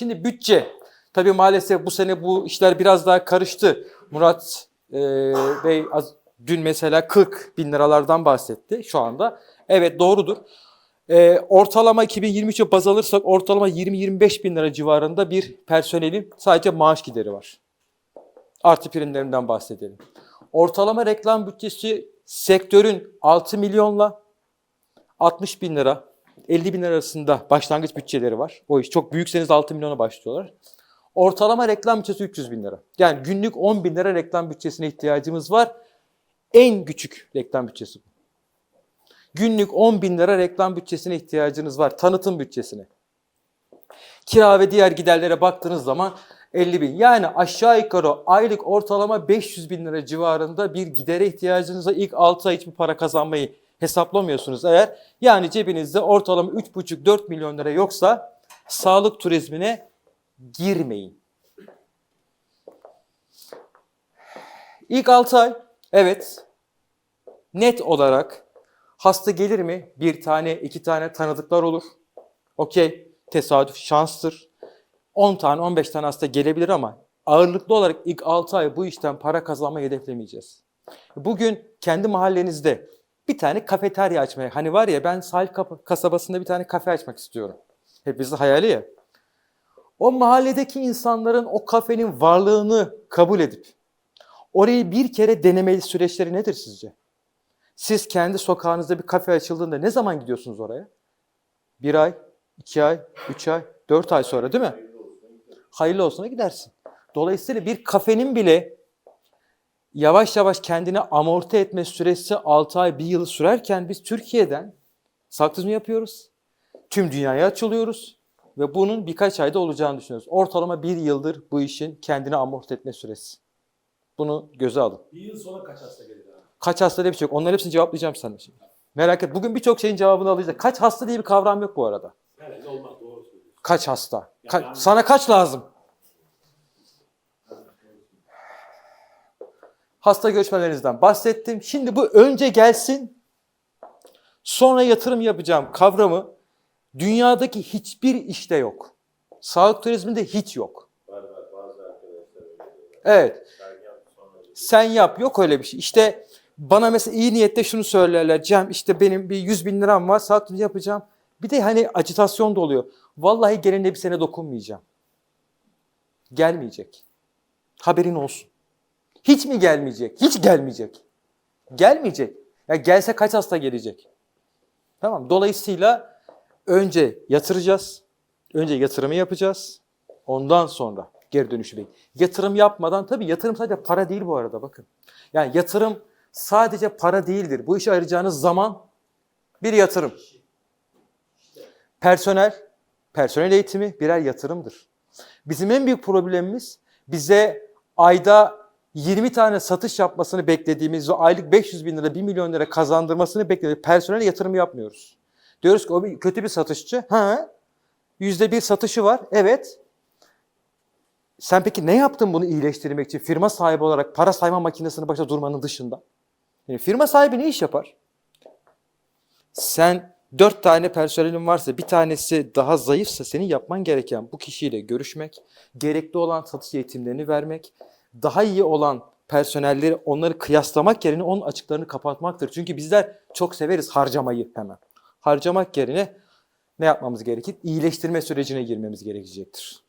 Şimdi bütçe. Tabii maalesef bu sene bu işler biraz daha karıştı. Murat e, Bey az, dün mesela 40 bin liralardan bahsetti şu anda. Evet doğrudur. E, ortalama 2023'e baz alırsak ortalama 20-25 bin lira civarında bir personelin sadece maaş gideri var. Artı primlerinden bahsedelim. Ortalama reklam bütçesi sektörün 6 milyonla 60 bin lira, 50 bin arasında başlangıç bütçeleri var. O iş çok büyükseniz 6 milyona başlıyorlar. Ortalama reklam bütçesi 300 bin lira. Yani günlük 10 bin lira reklam bütçesine ihtiyacımız var. En küçük reklam bütçesi bu. Günlük 10 bin lira reklam bütçesine ihtiyacınız var. Tanıtım bütçesine. Kira ve diğer giderlere baktığınız zaman 50 bin. Yani aşağı yukarı aylık ortalama 500 bin lira civarında bir gidere ihtiyacınız var. İlk 6 ay hiçbir para kazanmayı hesaplamıyorsunuz eğer. Yani cebinizde ortalama 3,5-4 milyon lira yoksa sağlık turizmine girmeyin. İlk 6 ay evet net olarak hasta gelir mi? Bir tane, iki tane tanıdıklar olur. Okey, tesadüf, şanstır. 10 tane, 15 tane hasta gelebilir ama ağırlıklı olarak ilk 6 ay bu işten para kazanmayı hedeflemeyeceğiz. Bugün kendi mahallenizde bir tane kafeterya açmaya, hani var ya ben sahil kasabasında bir tane kafe açmak istiyorum. Hepimizin hayali ya. O mahalledeki insanların o kafenin varlığını kabul edip orayı bir kere denemeli süreçleri nedir sizce? Siz kendi sokağınızda bir kafe açıldığında ne zaman gidiyorsunuz oraya? Bir ay, iki ay, üç ay, dört ay sonra değil mi? Hayırlı olsuna gidersin. Dolayısıyla bir kafenin bile yavaş yavaş kendini amorti etme süresi 6 ay, 1 yıl sürerken biz Türkiye'den saktizmi yapıyoruz. Tüm dünyaya açılıyoruz ve bunun birkaç ayda olacağını düşünüyoruz. Ortalama bir yıldır bu işin kendini amorti etme süresi. Bunu göze alın. Bir yıl sonra kaç hasta gelir abi? Kaç hasta diye bir şey yok. Onların hepsini cevaplayacağım sana şimdi. Merak et. Bugün birçok şeyin cevabını alacağız. Kaç hasta diye bir kavram yok bu arada. Herhalde olmaz doğru söylüyorsun. Kaç hasta? Ka- Yani- sana kaç lazım? Hasta görüşmelerinizden bahsettim. Şimdi bu önce gelsin, sonra yatırım yapacağım kavramı dünyadaki hiçbir işte yok. Sağlık turizminde hiç yok. Evet. Sen yap yok öyle bir şey. İşte bana mesela iyi niyette şunu söylerler. Cem işte benim bir 100 bin liram var saat turizmi yapacağım. Bir de hani acitasyon da oluyor. Vallahi gelinde bir sene dokunmayacağım. Gelmeyecek. Haberin olsun. Hiç mi gelmeyecek? Hiç gelmeyecek. Gelmeyecek. Ya gelse kaç hasta gelecek? Tamam. Dolayısıyla önce yatıracağız. Önce yatırımı yapacağız. Ondan sonra geri dönüşü bekliyoruz. Yatırım yapmadan tabii yatırım sadece para değil bu arada bakın. Yani yatırım sadece para değildir. Bu işe ayıracağınız zaman bir yatırım. Personel, personel eğitimi birer yatırımdır. Bizim en büyük problemimiz bize ayda 20 tane satış yapmasını beklediğimiz ve aylık 500 bin lira 1 milyon lira kazandırmasını beklediğimiz personel yatırım yapmıyoruz. Diyoruz ki o bir, kötü bir satışçı. Ha, yüzde bir satışı var. Evet. Sen peki ne yaptın bunu iyileştirmek için? Firma sahibi olarak para sayma makinesinin başında durmanın dışında. Yani firma sahibi ne iş yapar? Sen dört tane personelin varsa bir tanesi daha zayıfsa senin yapman gereken bu kişiyle görüşmek, gerekli olan satış eğitimlerini vermek, daha iyi olan personelleri onları kıyaslamak yerine onun açıklarını kapatmaktır. Çünkü bizler çok severiz harcamayı hemen. Harcamak yerine ne yapmamız gerekir? İyileştirme sürecine girmemiz gerekecektir.